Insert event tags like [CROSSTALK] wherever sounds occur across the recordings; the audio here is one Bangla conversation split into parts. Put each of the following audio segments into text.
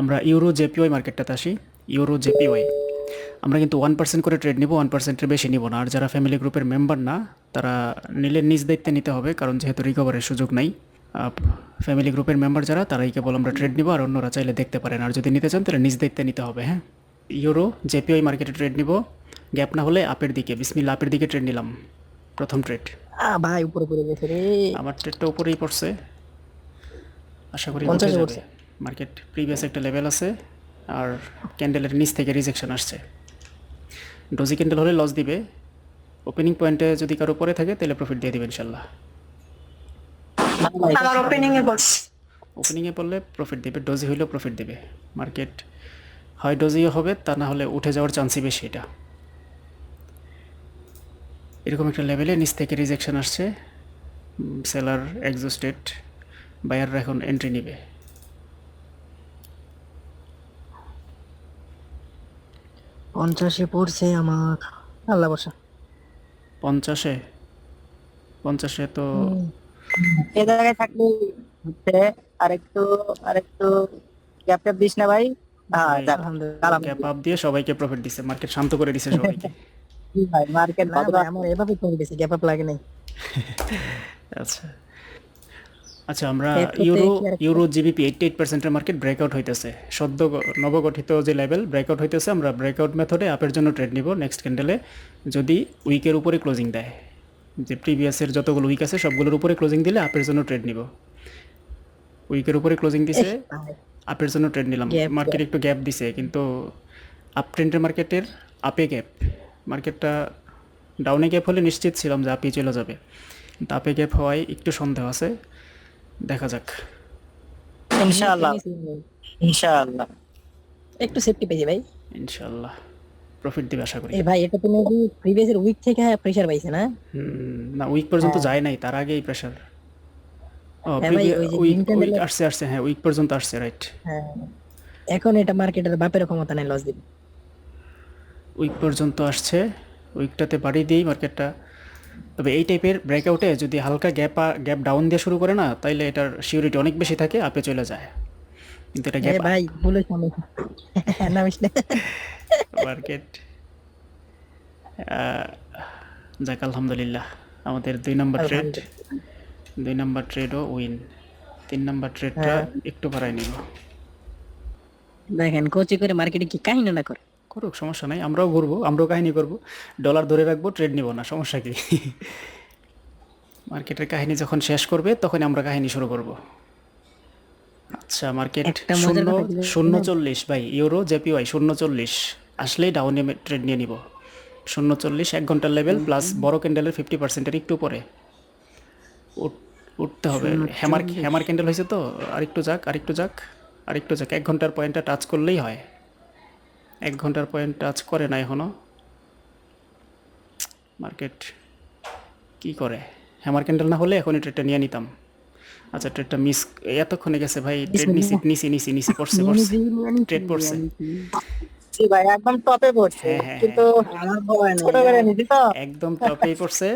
আমরা ইউরো জেপিওয়াই মার্কেটটাতে আসি। ইউরো জেপিওয়াই আমরা কিন্তু ওয়ান পার্সেন্ট করে ট্রেড নিব ওয়ান পার্সেন্টের বেশি নিব না। আর যারা ফ্যামিলি গ্রুপের মেম্বার না তারা নিলে নিজ দায়িত্বে নিতে হবে কারণ যেহেতু রিকভারের সুযোগ নাই ফ্যামিলি গ্রুপের মেম্বার যারা তারাই কেবল আমরা ট্রেড নিব আর অন্যরা চাইলে দেখতে পারেন। আর যদি নিতে চান তাহলে নিজ দায়িত্বে নিতে হবে হ্যাঁ? ইউরো জেপিওয়াই মার্কেটে ট্রেড নিব। গ্যাপ না হলে আপের দিকে বিসমিল্লা আপের দিকে ট্রেড নিলাম প্রথম ট্রেড ভাই উপরে পড়ে গেছে রে। আমার ট্রেডটা উপরেই পড়ছে। আশা করি পড়ছে। মার্কেট প্রিভিয়াস একটা লেভেল আছে আর ক্যান্ডেলের নিচ থেকে রিজেকশন আসছে। ডোজি ক্যান্ডেল হলে লস দিবে। ওপেনিং পয়েন্টে যদি কারও পরে থাকে তাহলে প্রফিট দিয়ে দিবে ইনশাল্লাহ। আমার ওপেনিং এ বলছি। ওপেনিংয়ে পড়লে প্রফিট দেবে ডোজি হইলেও প্রফিট দেবে। মার্কেট হয় ডোজিও হবে তা না হলে উঠে যাওয়ার চান্সই বেশি এটা। এরকম একটা লেভেলে নিচ থেকে রিজেকশন আসছে। সেলার এক্সোস্টেড বায়াররা এখন এন্ট্রি নেবে। পঞ্চাশে পড়ছে আমার। আল্লাহ বসা পঞ্চাশে? পঞ্চাশে তো এ জায়গায় থাকলে হচ্ছে আরেকটু আরেকটু গ্যাপ ট্যাপ দিস না ভাই? হ্যাঁ যাক, আলহামদুলিল্লাহ। গ্যাপ আপ দিয়ে সবাইকে প্রফিট দিছে মার্কেট শান্ত করে দিছে [LAUGHS] সবাইকে। ভাই মার্কেট এভাবে পড়ে গেছে গ্যাপ আপ লাগে নাই। [LAUGHS] আচ্ছা। আচ্ছা আমরা euro euro GBP eighty eight পার্সেন্টের মার্কেট ব্রেকআউট হইতেছে। সদ্য নবগঠিত যে লেভেল ব্রেকআউট হইতেছে আমরা ব্রেকআউট মেথডে আপের জন্য ট্রেড নিব নেক্সট ক্যান্ডেলে যদি উইকের উপরে ক্লোজিং দেয়। যে প্রিভিয়াসের যতগুলো উইক আছে সবগুলোর উপরে ক্লোজিং দিলে আপের জন্য ট্রেড নিব। উইকের উপরে ক্লোজিং দিছে আপের জন্য ট্রেড নিলাম। মার্কেট একটু গ্যাপ দিছে কিন্তু আপ ট্রেন্ডের মার্কেটের আপে গ্যাপ মার্কেটটা ডাউনে গ্যাপ হলে নিশ্চিত ছিলাম যে আপে চলে যাবে। কিন্তু আপে গ্যাপ হওয়ায় একটু সন্দেহ আছে। দেখা যাক। ইনশাআল্লাহ। ইনশাআল্লাহ। একটু সেফটি পেয়েছি ভাই। ইনশাল্লাহ প্রফিট দিবে আশা করি। ভাই এটা প্রিভিয়াস উইক থেকে প্রেসার পাইছে না? হুম, না উইক পর্যন্ত যায় নাই তার আগেই হ্যাঁ যে উইক উইক আসছে আসছে হ্যাঁ উইক পর্যন্ত আসছে রাইট হ্যাঁ। এখন এটা মার্কেটের বাপের ক্ষমতা নাই লস দিবে। উইক পর্যন্ত আসছে উইকটাতে বাড়িয়ে দিয়েই মার্কেটটা তবে এই টাইপের ব্রেকআউটে যদি হালকা গ্যাপ গ্যাপ ডাউন দিয়ে শুরু করে না তাইলে এটার সিউরিটি অনেক বেশি থাকে আপে চলে যায়। কিন্তু এটা গ্যাপ ভাই ভুলে সামনে না মিশলে। মার্কেট যাক আলহামদুলিল্লাহ আমাদের দুই নম্বর ট্রেড দুই নম্বর ট্রেডও উইন তিন নম্বর ট্রেডটা একটু বাড়াই নিব। দেখেন কোচি করে মার্কেটে কি কাহিনী না করে। করুক সমস্যা নাই আমরাও ঘুরবো আমরাও কাহিনী করব। ডলার ধরে রাখব ট্রেড নিব না সমস্যা কি? মার্কেটের কাহিনী যখন শেষ করবে তখন আমরা কাহিনী শুরু করব। আচ্ছা মার্কেট শূন্য? শূন্য চল্লিশ ভাই ইউরো জেপিওয়াই শূন্য চল্লিশ। আসলেই ডাউনে ট্রেড নিয়ে নিব। শূন্য চল্লিশ এক ঘণ্টার লেভেল প্লাস বড় ক্যান্ডেলের ফিফটি পার্সেন্টের একটু পরে উঠতে হবে। হ্যামার হ্যামার ক্যান্ডেল হয়েছে তো? আরেকটু যাক আরেকটু যাক আরেকটু যাক। এক ঘণ্টার পয়েন্টটা টাচ করলেই হয়। এক ঘণ্টার পয়েন্ট টাচ করে না এখনও। মার্কেট কি করে? হ্যামার ক্যান্ডেল না হলে এখনই ট্রেডটা নিয়ে নিতাম। আচ্ছা ট্রেডটা মিস এতক্ষণে গেছে ভাই ট্রেড নিছি নিছি নিছি নিছি পড়ছে পড়ছে ট্রেড পড়ছে জি ভাই একদম টপে পড়ছে। হ্যাঁ, হ্যাঁ, কিন্তু আমার ভয় ছোট নিছি তো। একদম টপেই পড়ছে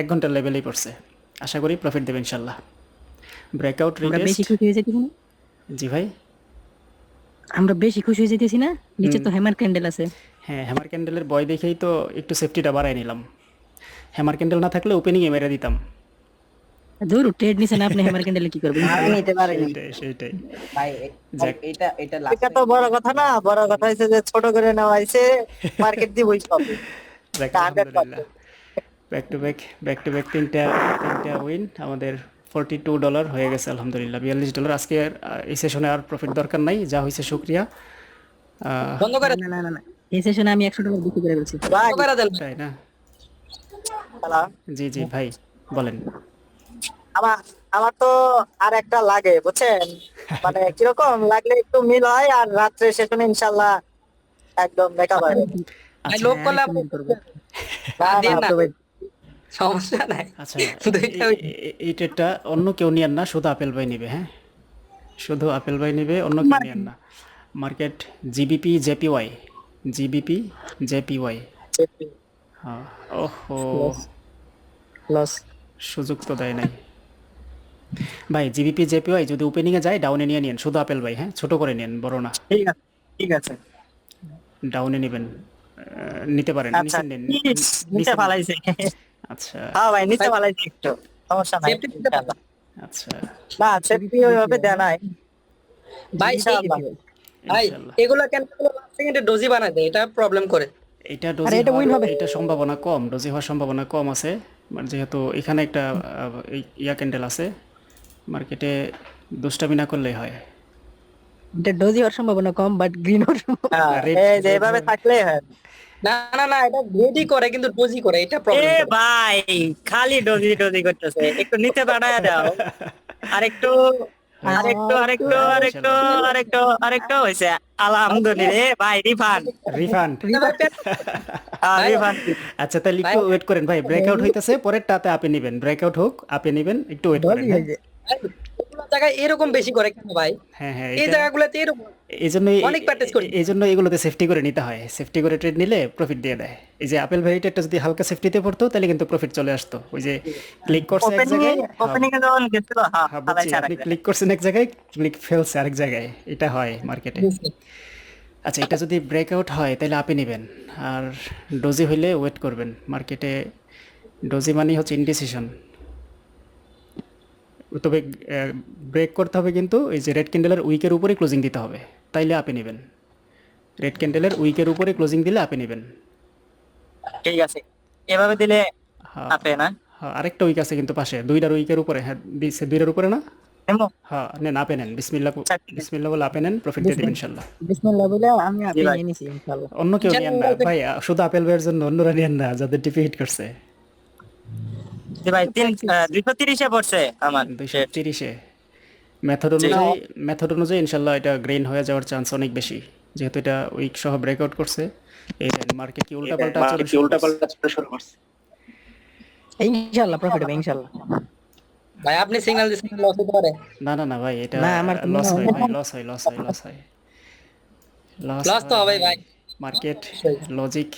এক ঘণ্টার লেভেলেই পড়ছে। আশা করি প্রফিট দেবে ইনশাল্লাহ। ব্রেকআউট রিটেস্ট হয়ে জি ভাই। আমরা বেশি খুশি হয়ে যেতেছি না? নিচে তো হ্যামার ক্যান্ডেল আছে। হ্যাঁ হ্যামার ক্যান্ডেলের বয় দেখেই তো একটু সেফটিটা বাড়াই নিলাম। হ্যামার ক্যান্ডেল না থাকলে ওপেনিংয়ে মেরে দিতাম। ধরু ট্রেড নিছে না আপনি হ্যামার ক্যান্ডেলে কি করবেন? নিতে পারেনি সেটাই সেটাই ভাই। এটা এটা এটা তো বড় কথা না বড় কথা হচ্ছে যে ছোট করে নেওয়া হয়েছে মার্কেট দিবই সব। যাক, back to back back to back তিনটা তিনটা উইন আমাদের ফোরটি টু ডলার হয়ে গেছে আলহামদুলিল্লাহ। বিয়াল্লিশ ডলার আজকে আর, এই সেশনে আর প্রফিট দরকার নাই যা হয়েছে শুক্রিয়া। বন্ধ করে না না না না এই সেশনে আমি একশো ডলার বিক্রি করে ফেলছি। বন্ধ করে দেন। তাই না? জি জি ভাই বলেন। আমার আমার তো আর একটা লাগে বুঝছেন? মানে কীরকম লাগলে একটু মিল হয় আর রাত্রে সেশনে ইনশাল্লাহ একদম দেখা পাবে লোক করলে সমস্যা নাই। আচ্ছা [LAUGHS] অন্য কেউ নিয়েন না শুধু আপেল ভাই নেবে হ্যাঁ? শুধু আপেল ভাই নেবে অন্য কেউ নিয়েন না। Market GBP JPY. GBP JPY. হ্যাঁ ওহো। লস। সুযোগ তো দেয় নাই। ভাই জিবিপি জেপিওয়াই যদি ওপেনিংয়ে যায় ডাউনে নিয়ে নিন শুধু আপেল ভাই হ্যাঁ? ছোট করে নিন বড় না। ঠিক আছে ঠিক আছে। ডাউনে নেবেন আহ, নিতে পারেন আচ্ছা নিচে নিন। নিচে ফালাইছে আচ্ছা। হ্যাঁ ভাই নিচে ফালাইছে একটু সমস্যা নাই। Safety দিতে পারবা। আচ্ছা। না সেফটি ওইভাবে দেয় নাই। ভাই ভাই এগুলো কেন লাস্ট সেকেন্ডে ডোজি বানায় দেয় এটা প্রবলেম করে। এটা ডোজি এটা win হবে। এটা সম্ভাবনা কম ডোজি হওয়ার সম্ভাবনা কম আছে। মানে যেহেতু এখানে একটা ইয়া ক্যান্ডেল আছে মার্কেটে দুষ্টামি না করলেই হয়। এটা ডোজি হওয়ার সম্ভাবনা কম বাট গ্রিন হওয়ার সম্ভাবনা হ্যাঁ, red- এই যে এভাবে থাকলে হয়। না না না এটা গ্রেডই করে কিন্তু ডোজি করে এটা এ ভাই খালি ডোজি ডোজি করতেছে। একটু নিচে বাড়ায় দাও। আরেকটু আরেকটু আরেকটু আরেকটু আরেকটু আরেকটু হয়েছে। আলহামদুলিল্লাহ এ ভাই রিফান্ড রিফান্ড রিফান্ড আচ্ছা তাহলে একটু ওয়েট করেন। ভাই ব্রেকআউট হইতেছে পরেরটাতে আপে নেবেন। ব্রেকআউট হোক আপনি নেবেন একটু ওয়েট করেন হ্যাঁ? জায়গায় এরকম বেশি করে কেন ভাই? হ্যাঁ হ্যাঁ এই এটা- জায়গাগুলোতে এরকম অনেক practice করি। এই জন্য এগুলোতে সেফটি করে নিতে হয়। সেফটি করে ট্রেড নিলে প্রফিট দিয়ে দেয়। এই যে আপেল যদি হালকা সেফটিতে পড়তো তাহলে কিন্তু প্রফিট চলে আসতো। ওই যে ক্লিক করছে এক জায়গায় ওপেনিং এ যখন গেছিল হ্যাঁ হ্যাঁ আপনি ক্লিক করছেন এক জায়গায় ক্লিক ফেলছে আরেক জায়গায়। এটা হয় মার্কেটে আচ্ছা এটা যদি ব্রেকআউট হয় তাহলে আপনি নেবেন। আর ডোজি হইলে ওয়েট করবেন। মার্কেটে ডোজি মানে হচ্ছে ইনডিসিশন তবে ব্রেক করতে হবে কিন্তু এই যে রেড ক্যান্ডেলের উইকের উপরে ক্লোজিং দিতে হবে। তাইলে আপনি নেবেন। রেড ক্যান্ডেলের উইকের উপরে ক্লোজিং দিলে আপনি নেবেন। ঠিক আছে। এভাবে দিলে হ্যাঁ। আপে না? হ্যাঁ আরেকটা উইক আছে কিন্তু পাশে। দুইটার উইকের উপরে হ্যাঁ দিছে দুইটার উপরে না? হ্যাঁ নেন আপে নেন। বিসমিল্লা আচ্ছা, ঠিক বলে আপে নেন প্রফিট দিয়ে দেবেন ইনশাল্লাহ। বিসমিল্লাহ বলে আমি ভাই। নিয়ে নিছি ইনশাআল্লাহ অন্য কেউ নিয়েন না। ভাই শুধু আপেল ভাইয়ের জন্য অন্যরা নিয়েন না যাদের টিপি হিট করছে। জি ভাই তিন দুইশো তিরিশে পড়ছে আমার। দুইশো তিরিশে। মেথড অনুযায়ী মেথড অনুযায়ী ইনশাল্লাহ এটা গ্রেন হয়ে যাওয়ার চান্স অনেক বেশি। যেহেতু এটা উইক সহ ব্রেকআউট করছে এই মার্কেট কি উল্টা পাল্টা উল্টা পাল্টা ইনশাআল্লাহ প্রফিট হবে ইনশাআল্লাহ ভাই আপনি সিগন্যাল দিচ্ছেন লস হতে পারে। না না না ভাই এটা না, আমার লস হয় হয় ভাই লস হয় লস হয় লস হয়। লস লস তো হবেই ভাই মার্কেট লজিক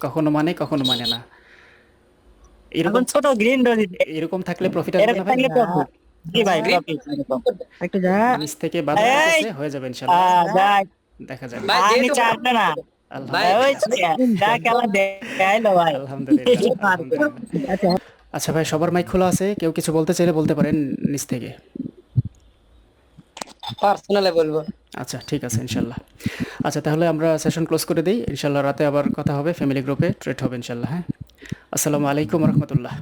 কখনো মানে কখনো মানে না। এরকম ছোট গ্রিন ডোজি এরকম থাকলে প্রফিট না ভাই? জি ভাই একটু যা। নিচ থেকে! করতেছে, হয়ে যাবে ইনশাল্লাহ আহ, যাক দেখা যাবে ভাই, আমি না। ভাই। আচ্ছা [LAUGHS] আচ্ছা ভাই সবার মাইক খোলা আছে? কেউ কিছু বলতে চাইলে বলতে পারেন নিচ থেকে। পার্সোনালে বলব। আচ্ছা ঠিক আছে ইনশাল্লাহ আচ্ছা তাহলে আমরা সেশন ক্লোজ করে দিই। ইনশাল্লাহ রাতে আবার কথা হবে ফ্যামিলি গ্রুপে ট্রেড হবে ইনশাল্লাহ হ্যাঁ? আসসালামু আলাইকুম রহমতুল্লাহ।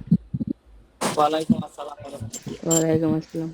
ওয়ালাইকুম আসসালাম। ওয়ালাইকুম আসসালাম।